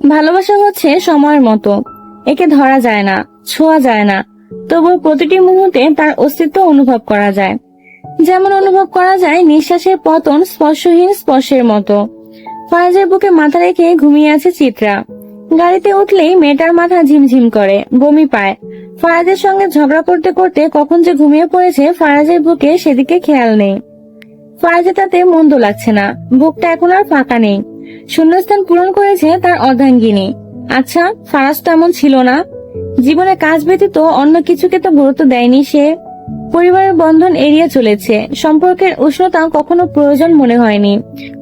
ভালোবাসা হচ্ছে সময়ের মতো। একে ধরা যায় না, ছোঁয়া যায় না। তবুও প্রতিটি মুহূর্তে তার অস্তিত্ব অনুভব করা যায়। যেমন অনুভব করা যায় নিঃশ্বাসের পতন স্পর্শহীন স্পর্শের মতো। ফারাজের বুকে মাথা রেখে ঘুমিয়ে আছে চিত্রা। গাড়িতে উঠলেই মেয়েটার মাথা ঝিমঝিম করে, বমি পায়। ফারাজের সঙ্গে ঝগড়া করতে করতে কখন যে ঘুমিয়ে পড়েছে ফারাজের বুকে সেদিকে খেয়াল নেই। ফারাজে তাতে মন্দ লাগছে না, বুকটা এখন আর ফাঁকা নেই। শূন্যস্থান পূরণ করেছে তার অর্ধাঙ্গিনী। আচ্ছা ফারাজ তো এমন ছিল না। জীবনে কাজ ব্যতীত অন্য কিছুকে তো গুরুত্ব দেয়নি সে। পরিবারের বন্ধন এড়িয়ে চলেছে। সম্পর্কের উষ্ণতা কখনো প্রয়োজন মনে হয়নি।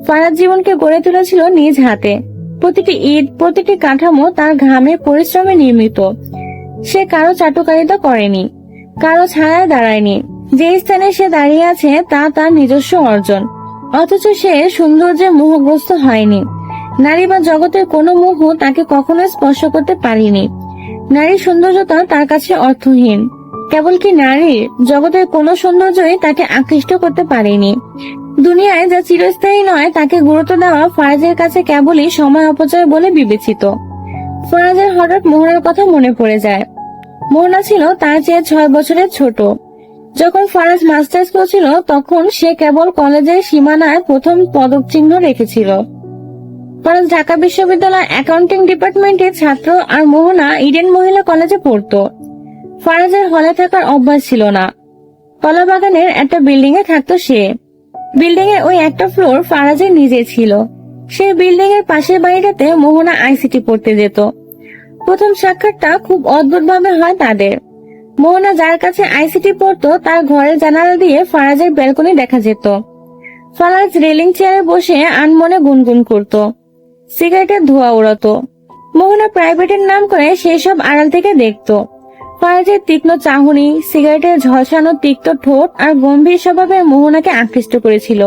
ফারাজ জীবনকে গড়ে তুলেছিল নিজ হাতে। প্রতিটি ঈদ প্রতিটি কাঠামো তার ঘামে পরিশ্রমে নির্মিত। সে কারও চাটুকারিতা করেনি, কারও ছায়ায় দাঁড়ায়নি। যে স্থানে সে দাঁড়িয়ে আছে তা তার নিজস্ব অর্জন। অথচ সে সৌন্দর্যে মোহগ্রস্ত হয়নি। নারী বা জগতের কোনো মোহ তাকে কখনো স্পর্শ করতে পারেনি। নারীর সৌন্দর্যতা তার কাছে অর্থহীন। কেবল কি নারীর জগতের কোনো সৌন্দর্যই তাকে আকৃষ্ট করতে পারেনি? দুনিয়ায় যা চিরস্থায়ী নয়, তাকে গুরুত্ব দেওয়া ফারাজের কাছে কেবলই সময় অপচয় বলে বিবেচিত। ফারাজের হঠাৎ মোহনার কথা মনে পড়ে যায়। মোহনা ছিল তার চেয়ে ছয় বছরের ছোট। যখন ফারাজ মাস্টার্স করছিল, তখন সে কেবল কলেজের সীমানায় প্রথম পদক চিহ্ন রেখেছিল। ফারাজ ঢাকা বিশ্ববিদ্যালয় অ্যাকাউন্টিং ডিপার্টমেন্টের ছাত্র আর মোহনা ইডেন মহিলা কলেজে পড়তো। ফারাজের হলে থাকার অভ্যাস ছিল না। কলা বাগানের একটা বিল্ডিং এ থাকতো সে। বিল্ডিং এর ওই একটা ফ্লোর ফারাজের নিজে ছিল। সেই বিল্ডিং এর পাশের বাড়িটাতে মোহনা আইসিটি পড়তে যেত। প্রথম সাক্ষাৎটা খুব অদ্ভুত ভাবে হয় তাদের। মোহনা যার কাছে আইসিটি পড়তো, তার ঘরের জানালা দিয়ে ফারাজের ব্যালকনি দেখা যেত। ফারাজ রেলিং চেয়ারে বসে আনমনে গুনগুন করত। সিগারেটের ধোঁয়া উড়াতো। মোহনা প্রাইভেটের নাম করে সেই সব আড়াল থেকে দেখত। ফারাজের তীক্ষ্ণ চাহনি, সিগারেটের ঝলসানো তিক্ত ঠোঁট আর গম্ভীর স্বভাবে মোহনাকে আকৃষ্ট করেছিল।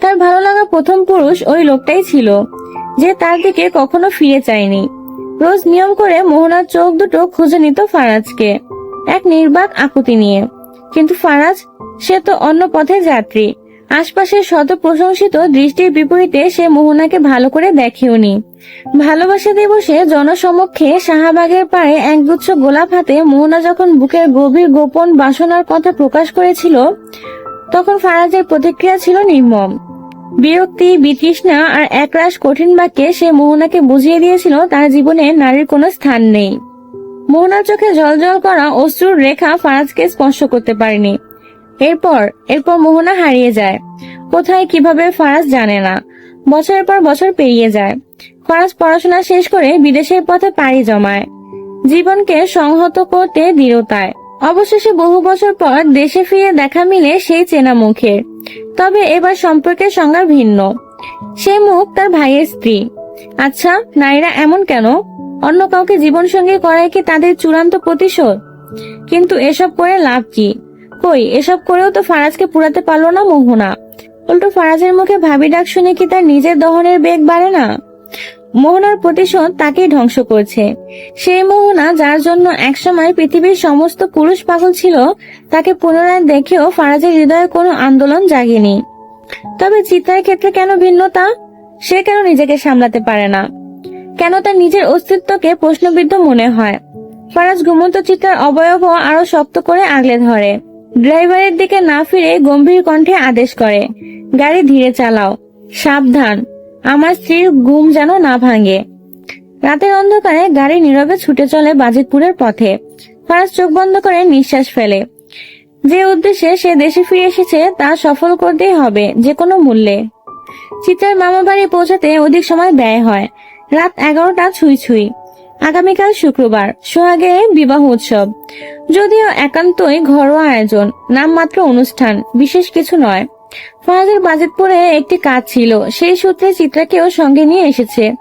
তার ভালো লাগা প্রথম পুরুষ ওই লোকটাই ছিল, যে তার দিকে কখনো ফিরে চায়নি। রোজ নিয়ম করে মোহনার চোখ দুটো খুঁজে নিত ফারাজকে। এক নির্বাক আকুতি নিয়ে। কিন্তু ফারাজ, সে তো অন্য পথে যাত্রী। আশপাশের শত প্রশংসিত দৃষ্টির বিপরীতে সে মোহনাকে ভালো করে দেখেওনি ভালোবাসা দিবসে জনসমক্ষে শাহবাগের পাড়ে একগুচ্ছ গোলাপ হাতে মোহনা যখন বুকের গভীর গোপন বাসনার কথা প্রকাশ করেছিল, তখন ফারাজের প্রতিক্রিয়া ছিল নির্মম। বিরক্তি, বিতৃষ্ণা আর একরাশ কঠিন বাক্যে সে মোহনাকে বুঝিয়ে দিয়েছিল তার জীবনে নারীর কোনো স্থান নেই। মোহনার চোখে জল করা অশ্রুর রেখা ফারাজকে স্পর্শ করতে পারেনি। এরপর এরপর মোহনা হারিয়ে যায়। কোথায়, কীভাবে, ফারাজ জানে না। বছরের পর বছর পেরিয়ে যায়। ফারাজ পড়াশোনা শেষ করে বিদেশের পথে পাড়ি জমায়। জীবনকে সংহত করতে দৃঢ়তায়। অবশেষে বহু বছর পর দেশে ফিরে দেখা মিলে সেই চেনা মুখের। তবে এবার সম্পর্কের সংজ্ঞা ভিন্ন। সে মুখ তার ভাইয়ের স্ত্রী। আচ্ছা নারীরা এমন কেন? অন্য কাউকে জীবন সঙ্গী করায় কি তাদের চূড়ান্ত প্রতিশোধ? কিন্তু এসব করে লাভ কি? কই, এসব করেও তো ফারাজকে পুরাতে পারল না মোহনা। উল্টো ফারাজের মুখে ভাবি ডাক শুনে কি তার নিজের দহনের বেগ বাড়ে না? মোহনার প্রতিশোধ তাকেই ধ্বংস করছে। সেই মোহনা যার জন্য একসময় পৃথিবীর সমস্ত পুরুষ পাগল ছিল, তাকে পুনরায় দেখেও ফারাজের হৃদয়ে কোনো আন্দোলন জাগেনি। তবে চিত্রার ক্ষেত্রে কেন ভিন্নতা? সে কেন নিজেকে সামলাতে পারে না? কেন তার নিজের অস্তিত্বকে প্রশ্নবিদ্ধ মনে হয়? ফারাজ ঘুমন্ত চিত্রার অবয়ব আরও শক্ত করে আগলে ধরে। ড্রাইভারের দিকে না ফিরে গম্ভীর কণ্ঠে আদেশ করে, গাড়ি ধীরে চালাও। সাবধান। আমার স্ত্রীর ঘুম যেন না ভাঙে। রাতের অন্ধকারে গাড়ি নীরবে ছুটে চলে বাজিতপুরের পথে। ফারাজ চোখ বন্ধ করে নিঃশ্বাস ফেলে। যে উদ্দেশ্যে সে দেশে ফিরে এসেছে তা সফল করতেই হবে, যে কোনো মূল্যে। চিত্রার মামা বাড়ি পৌঁছাতে অধিক সময় ব্যয় হয়। রাত এগারোটা ছুঁই ছুঁই। আগামীকাল শুক্রবার সোহাগে বিবাহ উৎসব। যদিও একান্তই ঘরোয়া আয়োজন, নামমাত্র অনুষ্ঠান, বিশেষ কিছু নয়। ফারাজের বাজেটপুরে একটি কাজ ছিল, সেই সূত্রে চিত্রাকেও সঙ্গে নিয়ে এসেছে।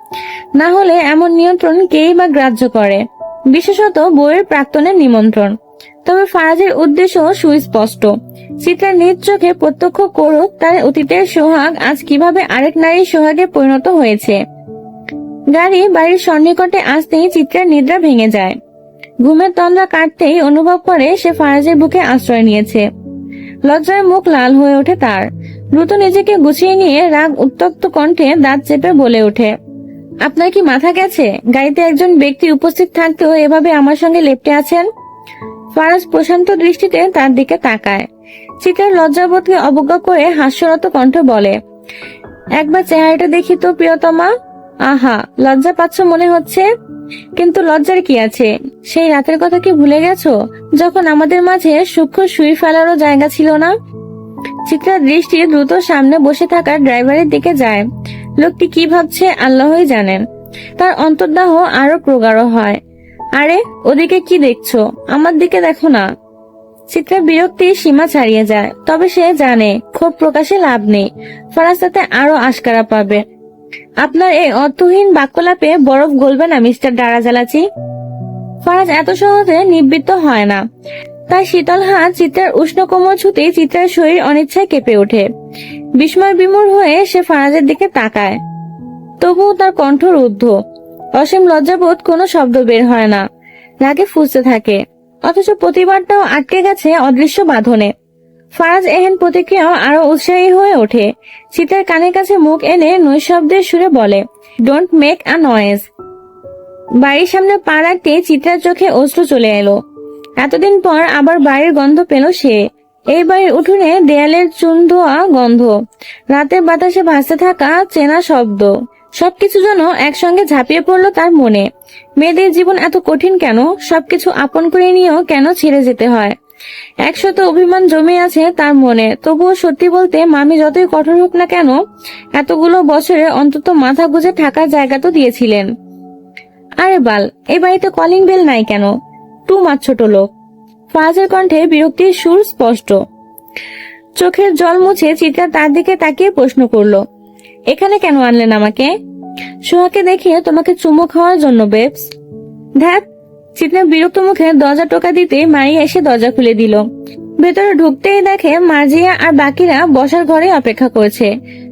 না হলে এমন নিয়ন্ত্রণ কেই বা গ্রাহ্য করে। বিশেষত বইয়ের প্রাক্তনের নিমন্ত্রণ। তবে ফারাজের উদ্দেশ্য সুস্পষ্ট। চিত্রা নিজ চোখে প্রত্যক্ষ করুক তার অতীতের সোহাগ আজ কীভাবে আরেক নারীর সোহাগে পরিণত হয়েছে। গাড়ি বাড়ির সন্নিকটে আসতেই চিত্রার নিদ্রা ভেঙে যায়। ঘুমের তন্দ্রা কাটতেই অনুভব করে সে ফারাজের বুকে আশ্রয় নিয়েছে। লজ্জায় মুখ লাল হয়ে ওঠে তার। দ্রুত নিজেকে গুছিয়ে নিয়ে রাগ উত্তপ্ত কণ্ঠে দাঁত চেপে বলে ওঠে, আপনার কি মাথা গেছে? গাড়িতে একজন ব্যক্তি উপস্থিত থাকতেও এভাবে আমার সঙ্গে লেপটে আছেন? ফারাজ প্রশান্ত দৃষ্টিতে তার দিকে তাকায়। চিত্রার লজ্জাবোধকে অবজ্ঞা করে হাস্যরত কণ্ঠ বলে, একবার চেহারাটা দেখি তো, প্রিয়তমা। আহা, লজ্জা পাচ্ছ মনে হচ্ছে? কিন্তু লজ্জার কি আছে? সেই রাতের কথা কি ভুলে গেছো? যখন আমাদের মাঝে সূক্ষ্ম শুয়ে ফেলারও জায়গা ছিল না? চিত্রার দৃষ্টি দ্রুত সামনে বসে থাকা ড্রাইভারের দিকে যায়। লোকটি কি ভাবছে আল্লাহই জানেন। তার অন্তর্দাহ আরও প্রগাঢ় হয়। আরে, ওদিকে কি দেখছ? আমার দিকে দেখো না। চিত্রা বিরক্তি সীমা ছাড়িয়ে যায়, তবে সে জানে, ক্ষোভ প্রকাশে লাভ নেই। ফরাজ তাতে আরও আশকারা পাবে। আপনার এই অর্থহীন বাক্যলাপে বরফ গলবে না, মিস্টার ডারাজালাচি? ফরাজ এত সহজে নিবৃত্ত হয় না। তার শীতল হাত চিত্রার উষ্ণ কোমল ছুতে চিত্রার শরীর অনিচ্ছায় কেঁপে ওঠে। বিস্ময় বিমূর হয়ে সে ফারাজের দিকে তাকায়। তবুও তার কণ্ঠ রুদ্ধ। অসীম লজ্জাবোধ কোনো শব্দ বের হয় না। রাগে ফুসতে থাকে। অথচ প্রতিবারটাও আটকে গেছে অদৃশ্য বাঁধনে। ফারাজ এহেন প্রতিক্রিয়াও আরও উৎসাহী হয়ে ওঠে। চিতার কানের কাছে মুখ এনে নৈশব্দের সুরে বলে ডোন্ট মেক আ নয়েজ বাড়ির সামনে পা রাখতে চিত্রার চোখে অশ্রু চলে এলো। এতদিন পর আবার বাড়ির গন্ধ পেল সে। এই বাড়ির উঠোনে দেয়ালের চুন-ধোয়া গন্ধ, রাতের বাতাসে ভাসতে থাকা চেনা শব্দ, সবকিছু যেন একসঙ্গে ঝাঁপিয়ে পড়ল তার মনে। মেয়েদের জীবন এত কঠিন কেন? সবকিছু আপন করে নিয়েও কেন ছেড়ে যেতে হয়? একশত অভিমান জমে আছে তার মনে। তবুও সত্যি বলতে মামি যতই কঠোর হোক না কেন, এতগুলো বছরে অন্তত মাথা গুজে থাকার জায়গা তো দিয়েছিলেন। আরে বাল এই বাড়িতে কলিং বেল নাই কেন? টু মাছ ছোট লোক। ফাজের কণ্ঠে বিরক্তির সুর স্পষ্ট। চোখের জল মুছে চিত্রা তার দিকে তাকিয়ে প্রশ্ন করল, এখানে কেন আনলেন আমাকে? সোহাকে দেখিয়ে তোমাকে চুমু খাওয়ার জন্য বেবস ধ্যাত চিত্রা বিরক্ত মুখে দরজা টোকা দিতে মারিয়া এসে দরজা খুলে দিল। ভেতরে ঢুকতেই দেখে মার্জিয়া আর বাকিরা বসার ঘরে অপেক্ষা করছে।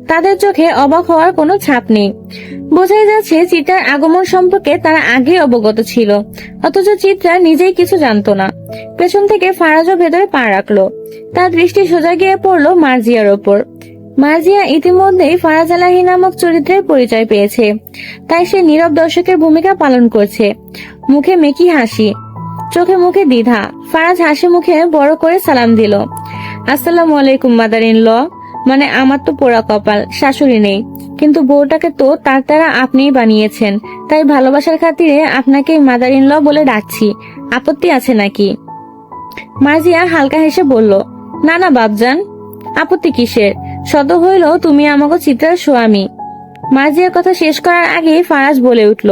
তাদের চোখে অবাক হওয়ার কোনো ছাপ নেই। বোঝাই যাচ্ছে চিত্রার আগমন সম্পর্কে তারা আগে অবগত ছিল, অথচ চিত্রা নিজেই কিছু জানতো না। পেছন থেকে ফারাজও ভেতরে পা রাখল। তার দৃষ্টি সোজা গিয়ে পড়ল মার্জিয়ার ওপর। মার্জিয়া ইতিমধ্যেই ফারাজ আলাহি নামক চরিত্রের পরিচয় পেয়েছে। তাই সে নীরব দর্শকের ভূমিকা পালন করছে। মুখে মেকি হাসি, চোখে মুখে দ্বিধা। ফারাজ হাসি মুখে বড় করে সালাম দিল। আসসালামু আলাইকুম, মাদার ইন ল মানে আমার তো পোড়া কপাল, শাশুড়ি নেই। কিন্তু বউটাকে তো তার তারা আপনিই বানিয়েছেন। তাই ভালোবাসার খাতিরে আপনাকে মাদার ইন ল বলে ডাকছি। আপত্তি আছে নাকি? মার্জিয়া হালকা হেসে বলল, না না বাবজান আপত্তি কিসের? শত হইল তুমি আমাকে চিত্রার স্বামী। মার্জিয়ার কথা শেষ করার আগে ফারাজ বলে উঠল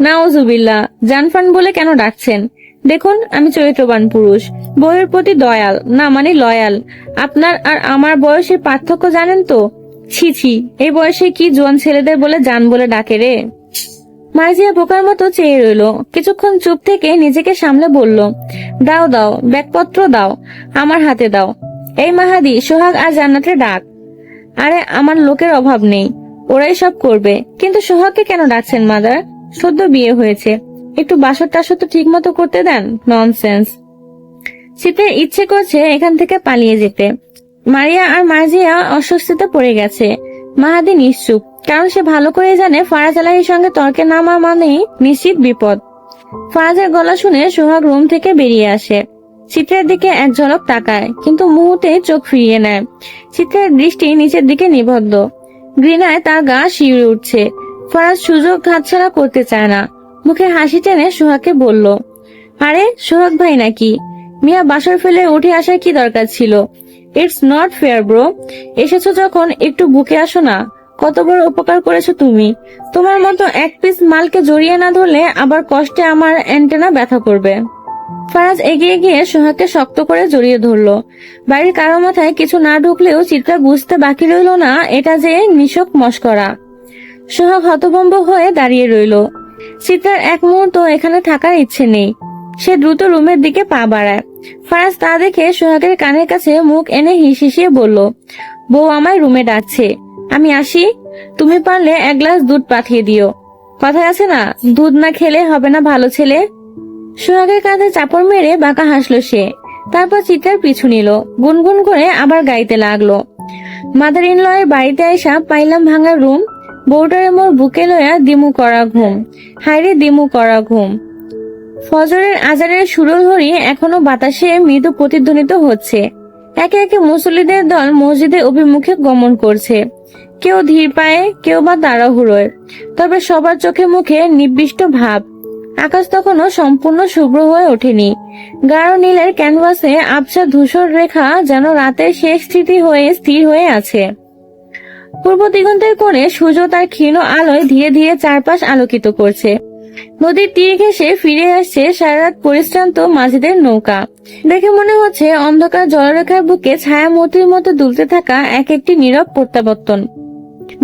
না নাওজুবিল্লা জানফান বলে কেন ডাকছেন? দেখুন, আমি চরিত্রবান পুরুষ, বইয়ের প্রতি দয়াল, না মানে লয়াল। আপনার আর আমার বয়সের পার্থক্য জানেন তো? ছি ছি, এই বয়সে কি জোয়ান ছেলেদের বলে জান বলে ডাকে রে? মার্জিয়া বোকার মতো চেয়ে রইল, কিছুক্ষণ চুপ থেকে নিজেকে সামলে বলল, দাও দাও, ব্যাগপত্র দাও, আমার হাতে দাও। এই মাহাদি, সোহাগ আর জান্নাতে ডাক। আরে, আমার লোকের অভাব নেই। ওরাই সব করবে। কিন্তু সোহাগকে কেন ডাকছেন, মাদার? সদ্য বিয়ে হয়েছে। একটু বাসর টাসর তো ঠিক মতো করতে দেন? ননসেন্স। শীতের ইচ্ছে করছে এখান থেকে পালিয়ে যেতে। মারিয়া আর মার্জিয়া অস্বস্তিতে পড়ে গেছে। মাহাদি নিশ্চুপ। কারণ সে ভালো করে জানে ফারাজ আলাহির সঙ্গে তর্কে নামা মানেই নিশ্চিত বিপদ। ফারাজের গলা শুনে সোহাগ রুম থেকে বেরিয়ে আসে। চিত্রের দিকে এক ঝলক তাকায়, কিন্তু মুহূর্তে চোখ ফিরিয়ে নেয়। চিত্রের দৃষ্টি নিচের দিকে নিবদ্ধ। ঘৃণায় তার গা শিউরে উঠছে। ফরাজ সুযোগ হাতছাড়া করতে চায় না। মুখে হাসি টেনে সোহাগকে বলল, আরে, সোহাগ ভাই নাকি? মিয়া বাসর ফেলে উঠে আসার কি দরকার ছিল? ইটস নট ফেয়ার ব্রো এসেছ যখন, একটু বুকে আসো না। কত বড় উপকার করেছ তুমি। তোমার মতো এক পিস মালকে জড়িয়ে না ধরলে আবার কষ্টে আমার অ্যান্টেনা ব্যথা করবে। ফারাজ এগিয়ে গিয়ে সোহাগকে শক্ত করে জড়িয়ে ধরলো। বাড়ির কারও মাথায় কিছু না ঢুকলেও চিত্রা বুঝতে বাকি রইল না, এটা যে নিশক মস্করা। সোহাগ হতভম্ব হয়ে দাঁড়িয়ে রইল। চিত্রার এক মুহূর্ত এখানে থাকার ইচ্ছে নেই। সে দ্রুত রুমের দিকে পা বাড়ায়। ফারাজ তা দেখে সোহাগের কানের কাছে মুখ এনে হিস হিসিয়ে বলল, বউ আমায় রুমে ডাকছে। আমি আসি। তুমি পারলে এক গ্লাস দুধ পাঠিয়ে দিও। কথায় আছে না, দুধ না খেলে হবে না ভালো ছেলে। সোহাগের কাঁধে চাপড় মেরে বাঁকা হাসলো সে। তারপর চিত্রার পিছু নিল। গুনগুন করে আবার গাইতে লাগল। মাদার ইনলয়ের বাড়িতে আসা পাইলাম ভাঙা রুম। বউটারে মোর বুকে লয়া দিমু করা ঘুম। হাইরে দিমু করা ঘুম। ফজরের আজারের আজানের সুরধরি এখনও বাতাসে মৃদু প্রতিধ্বনিত হচ্ছে। একে একে মুসল্লিদের দল মসজিদের অভিমুখে গমন করছে। কেউ ধীর পায়ে, কেউ বা তাড়াহুড়োয়। তবে সবার চোখে মুখে নির্দিষ্ট ভাব। আকাশ তখনও সম্পূর্ণ শুভ্র হয়ে ওঠেনি। গাঢ় নীলের ক্যানভাসে আবছা ধূসর রেখা যেন রাতের শেষ স্মৃতি হয়ে স্থির হয়ে আছে। পূর্ব দিগন্তের কোণে সূর্য তার ক্ষীণ আলোয় ধীরে ধীরে চারপাশ আলোকিত করছে। নদীর তীর ঘেসে ফিরে আসছে সারারাত পরিশ্রান্ত মাঝিদের নৌকা। দেখে মনে হচ্ছে অন্ধকার জলরেখার বুকে ছায়ামূর্তির মতো দুলতে থাকা এক একটি নীরব প্রত্যাবর্তন।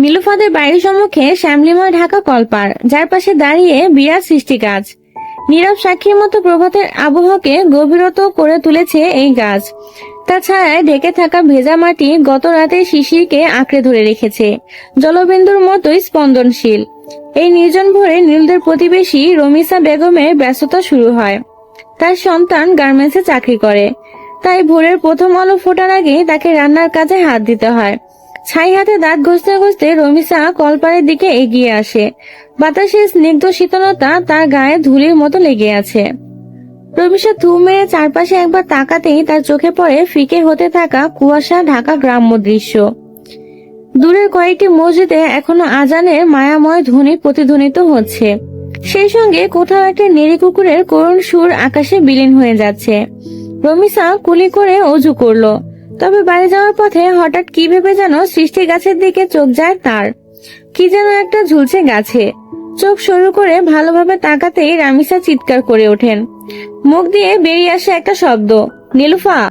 নীলুফাদের বাড়ির সম্মুখে শ্যামলিময় ঢাকা কলপার, যার পাশে দাঁড়িয়ে বিরাট সৃষ্টি গাছ নীরব সাক্ষীর মতো প্রভাতের আবহকে গভীরত করে তুলেছে এই গাছ। ছায়ায় ঢেকে থাকা ভেজা মাটি গত রাতে শিশিরকে আঁকড়ে ধরে রেখেছে। জলবিন্দুর মতোই স্পন্দনশীল। এই নির্জন ভোরে নীলদের প্রতিবেশী রমিসা বেগমের ব্যস্ততা শুরু হয়। তার সন্তান গার্মেন্টসে চাকরি করে। তাই ভোরের প্রথম আলো ফোটার আগে তাকে রান্নার কাজে হাত দিতে হয়। ছাই হাতে দাঁত ঘষতে ঘষতে রমিসা কলপারের দিকে এগিয়ে আসে। বাতাসের স্নিগ্ধ শীতলতা তার গায়ে ধুলির মতো লেগে আছে। রমিসা থু মেরে চারপাশে একবার তাকাতেই তার চোখে পড়ে ফিকে হতে থাকা কুয়াশা ঢাকা গ্রাম্য দৃশ্য। দূরের কয়েকটি মসজিদে এখনও আজানের মায়াময় ধ্বনি প্রতিধ্বনিত হচ্ছে। সেই সঙ্গে কোথাও একটা নেড়ি কুকুরের করুণ সুর আকাশে বিলীন হয়ে যাচ্ছে। রমিসা কুলি করে অজু করল। তবে বাড়ি যাওয়ার পথে হঠাৎ কি ভেবে যেন সৃষ্টি গাছের দিকে চোখ যায় তার। কি যেন একটা ঝুলছে গাছে। চোখ শুরু করে ভালোভাবে তাকাতেই রামিসা চিৎকার করে ওঠেন। মুখ দিয়ে বেরিয়ে আসে একটা শব্দ। নীলুফা!